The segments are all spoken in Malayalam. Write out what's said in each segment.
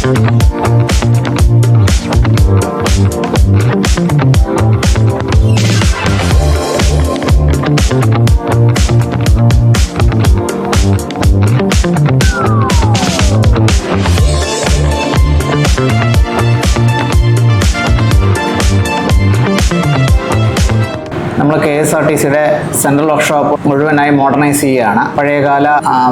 Thank you. നമ്മൾ കെ എസ് ആർ ടി സിയുടെ സെൻട്രൽ വർക്ക്ഷോപ്പ് മുഴുവനായി മോഡേണൈസ് ചെയ്യുകയാണ്. പഴയകാല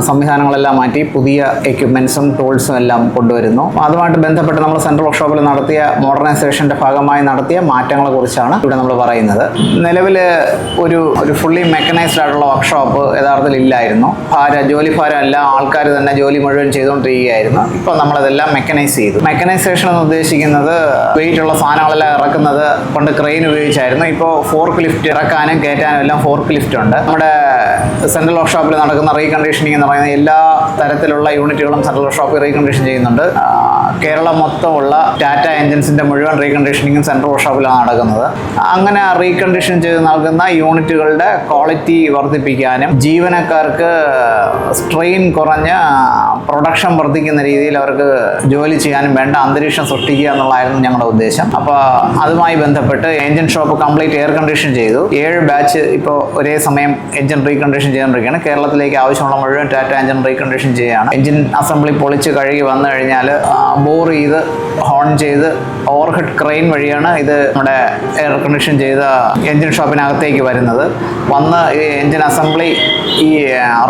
സംവിധാനങ്ങളെല്ലാം മാറ്റി പുതിയ എക്യുപ്മെന്റ്സും ടൂൾസും എല്ലാം കൊണ്ടുവരുന്നു. അതുമായിട്ട് ബന്ധപ്പെട്ട് നമ്മൾ സെൻട്രൽ വർക്ക്ഷോപ്പിൽ നടത്തിയ മോഡേണൈസേഷന്റെ ഭാഗമായി നടത്തിയ മാറ്റങ്ങളെ കുറിച്ചാണ് ഇവിടെ നമ്മൾ പറയുന്നത്. നിലവിൽ ഒരു ഒരു ഫുള്ളി മെക്കനൈസ്ഡ് ആയിട്ടുള്ള വർക്ക്ഷോപ്പ് യഥാർത്ഥത്തിൽ ഇല്ലായിരുന്നു. ഭാര ജോലി ഭാരം എല്ലാം ആൾക്കാർ തന്നെ ജോലി മുഴുവൻ ചെയ്തുകൊണ്ടിരിക്കുകയായിരുന്നു. ഇപ്പോൾ നമ്മളതെല്ലാം മെക്കനൈസ് ചെയ്തു. മെക്കനൈസേഷൻ എന്ന് ഉദ്ദേശിക്കുന്നത് വെയിറ്റ് ഉള്ള സാധനങ്ങളെല്ലാം ഇറക്കുന്നത് പണ്ട് ക്രെയിൻ ഉപയോഗിച്ചായിരുന്നു. ഇപ്പോൾ ഫോർക്ക് ലിഫ്റ്റ് ഇറക്കാനും കയറ്റാനും എല്ലാം ഫോർക്ക് ലിഫ്റ്റ് ഉണ്ട്. നമ്മുടെ സെൻട്രൽ വർക്ക്ഷോപ്പിൽ നടക്കുന്ന റീകണ്ടീഷനിങ് എന്ന് പറയുന്ന എല്ലാ തരത്തിലുള്ള യൂണിറ്റുകളും സെൻട്രൽ വർക്ക്ഷോപ്പിൽ റീകണ്ടീഷൻ ചെയ്യുന്നുണ്ട്. കേരളം മൊത്തമുള്ള ടാറ്റ എൻജിൻസിന്റെ മുഴുവൻ റീകണ്ടീഷനിങ്ങും സെൻട്രൽ വർക്ക്ഷോപ്പിലാണ് നടക്കുന്നത്. അങ്ങനെ റീകണ്ടീഷൻ ചെയ്ത് നൽകുന്ന യൂണിറ്റുകളുടെ ക്വാളിറ്റി വർദ്ധിപ്പിക്കാനും ജീവനക്കാർക്ക് സ്ട്രെയിൻ കുറഞ്ഞ പ്രൊഡക്ഷൻ വർദ്ധിക്കുന്ന രീതിയിൽ അവർക്ക് ജോലി ചെയ്യാനും വേണ്ട അന്തരീക്ഷം സൃഷ്ടിക്കുക എന്നുള്ളതായിരുന്നു ഞങ്ങളുടെ ഉദ്ദേശം. അപ്പോൾ അതുമായി ബന്ധപ്പെട്ട് engine shop complete air condition ചെയ്തു. ഏഴ് ബാച്ച് ഇപ്പോൾ ഒരേ സമയം എഞ്ചിൻ റീകണ്ടീഷൻ ചെയ്തുകൊണ്ടിരിക്കുകയാണ്. കേരളത്തിലേക്ക് ആവശ്യമുള്ള മുഴുവൻ ടാറ്റ എഞ്ചിൻ റീകണ്ടീഷൻ ചെയ്യുകയാണ്. എഞ്ചിൻ അസംബ്ലി പൊളിച്ച് കഴുകി വന്നു കഴിഞ്ഞാൽ ബോർ ചെയ്ത് ഹോൺ ചെയ്ത് ഓവർഹെഡ് ക്രെയിൻ വഴിയാണ് ഇത് നമ്മുടെ എയർ കണ്ടീഷൻ ചെയ്ത എഞ്ചിൻ ഷോപ്പിനകത്തേക്ക് വരുന്നത്. വന്ന് ഈ എഞ്ചിൻ അസംബ്ലി ഈ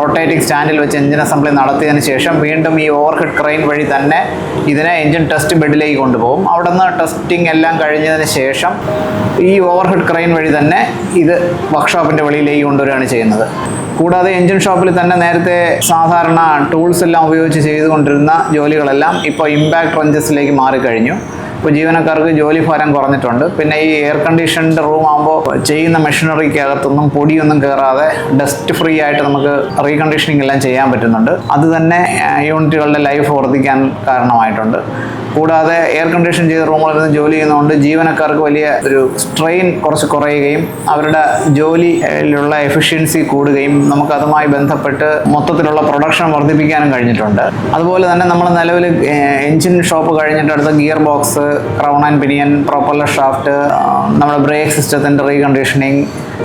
റൊട്ടേറ്റിംഗ് സ്റ്റാൻഡിൽ വെച്ച് എഞ്ചിൻ അസംബ്ലി നടത്തിയതിന് ശേഷം വീണ്ടും ഈ ഓവർഹെഡ് ക്രെയിൻ വഴി തന്നെ ഇതിനെ എഞ്ചിൻ ടെസ്റ്റ് ബെഡിലേക്ക് കൊണ്ടുപോകും. അവിടെ നിന്ന് ടെസ്റ്റിംഗ് എല്ലാം കഴിഞ്ഞതിന് ശേഷം ഈ ഓവർഹെഡ് ക്രെയിൻ വഴി തന്നെ ഇത് വർക്ക്ഷോപ്പിന്റെ വെളിയിലേക്ക് കൊണ്ടുവരികയാണ് ചെയ്യുന്നത്. കൂടാതെ എഞ്ചിൻ ഷോപ്പിൽ തന്നെ നേരത്തെ സാധാരണ ടൂൾസ് എല്ലാം ഉപയോഗിച്ച് ചെയ്തുകൊണ്ടിരുന്ന ജോലികളെല്ലാം ഇപ്പോൾ ഇമ്പാക്ട് റഞ്ചസിലേക്ക് മാറിക്കഴിഞ്ഞു. ഇപ്പോൾ ജീവനക്കാർക്ക് ജോലി ഭാരം കുറഞ്ഞിട്ടുണ്ട്. പിന്നെ ഈ എയർ കണ്ടീഷൻഡ് റൂം ആകുമ്പോൾ ചെയ്യുന്ന മെഷീനറിക്കകത്തൊന്നും പൊടിയൊന്നും കയറാതെ ഡസ്റ്റ് ഫ്രീ ആയിട്ട് നമുക്ക് റീകണ്ടീഷനിങ് എല്ലാം ചെയ്യാൻ പറ്റുന്നുണ്ട്. അത് തന്നെ യൂണിറ്റുകളുടെ ലൈഫ് വർദ്ധിക്കാൻ കാരണമായിട്ടുണ്ട്. കൂടാതെ എയർ കണ്ടീഷൻ ചെയ്ത റൂമുകളിൽ നിന്ന് ജോലി ചെയ്യുന്നതുകൊണ്ട് ജീവനക്കാർക്ക് വലിയ ഒരു സ്ട്രെയിൻ കുറച്ച് കുറയുകയും അവരുടെ ജോലിയിലുള്ള എഫിഷ്യൻസി കൂടുകയും നമുക്ക് അതുമായി ബന്ധപ്പെട്ട് മൊത്തത്തിലുള്ള പ്രൊഡക്ഷൻ വർദ്ധിപ്പിക്കാനും കഴിഞ്ഞിട്ടുണ്ട്. അതുപോലെ തന്നെ നമ്മൾ നിലവിൽ എഞ്ചിൻ ഷോപ്പ് കഴിഞ്ഞിട്ട് അടുത്ത gear box crown and pinion propeller shaft നമ്മുടെ ബ്രേക്ക് സിസ്റ്റത്തിന്റെ റീകണ്ടീഷനിങ്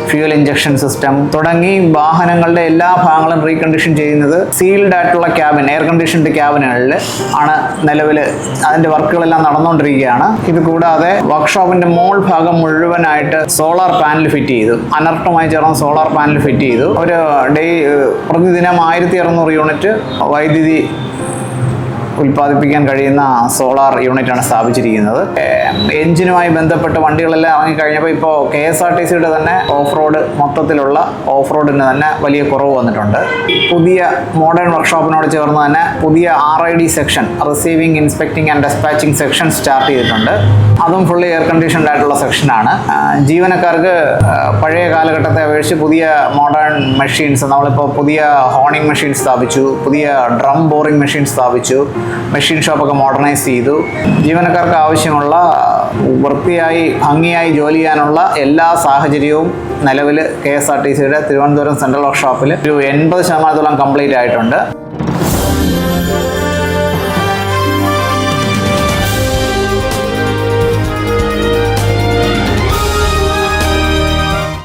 ഫ്യൂൽ ഇഞ്ചക്ഷൻ സിസ്റ്റം തുടങ്ങി വാഹനങ്ങളുടെ എല്ലാ ഭാഗങ്ങളും റീകണ്ടീഷൻ ചെയ്യുന്നത് സീൽഡ് ആയിട്ടുള്ള ക്യാബിൻ എയർ കണ്ടീഷൻഡ് ക്യാബിനുകളിൽ ആണ് നിലവിൽ അതിന്റെ വർക്കുകളെല്ലാം നടന്നുകൊണ്ടിരിക്കുകയാണ്. ഇത് കൂടാതെ വർക്ക്ഷോപ്പിന്റെ മോൾ ഭാഗം മുഴുവനായിട്ട് സോളാർ പാനൽ ഫിറ്റ് ചെയ്തു. അനർട്ടുമായി ചേർന്ന് സോളാർ പാനൽ ഫിറ്റ് ചെയ്തു. ഒരു ഡേ പ്രതിദിനം ആയിരത്തി അറുന്നൂറ് യൂണിറ്റ് വൈദ്യുതി ഉൽപ്പാദിപ്പിക്കാൻ കഴിയുന്ന സോളാർ യൂണിറ്റാണ് സ്ഥാപിച്ചിരിക്കുന്നത്. എഞ്ചിനുമായി ബന്ധപ്പെട്ട വണ്ടികളെല്ലാം ഇറങ്ങിക്കഴിഞ്ഞപ്പോൾ ഇപ്പോൾ കെ എസ് ആർ ടി സിയുടെ തന്നെ ഓഫ് റോഡ് മൊത്തത്തിലുള്ള ഓഫ് റോഡിന് തന്നെ വലിയ കുറവ് വന്നിട്ടുണ്ട്. പുതിയ മോഡേൺ വർക്ക്ഷോപ്പിനോട് ചേർന്ന് തന്നെ പുതിയ R I D section receiving inspecting and despatching section start ചെയ്തിട്ടുണ്ട്. അതും ഫുള്ളി എയർ കണ്ടീഷൻഡ് ആയിട്ടുള്ള സെക്ഷനാണ്. ജീവനക്കാർക്ക് പഴയ കാലഘട്ടത്തെ അപേക്ഷിച്ച് പുതിയ മോഡേൺ മെഷീൻസ് നമ്മളിപ്പോൾ പുതിയ ഹോണിംഗ് മെഷീൻ സ്ഥാപിച്ചു പുതിയ ഡ്രം ബോറിംഗ് മെഷീൻ സ്ഥാപിച്ചു മെഷീൻ ഷോപ്പൊക്കെ മോഡേണൈസ് ചെയ്തു. ജീവനക്കാർക്ക് ആവശ്യമുള്ള വൃത്തിയായി ഭംഗിയായി ജോലി ചെയ്യാനുള്ള എല്ലാ സാഹചര്യവും നിലവിൽ കെ എസ് ആർ ടി സിയുടെ തിരുവനന്തപുരം സെൻട്രൽ വർക്ക്ഷോപ്പിൽ ഒരു എൺപത് ശതമാനത്തോളം കംപ്ലീറ്റ് ആയിട്ടുണ്ട്.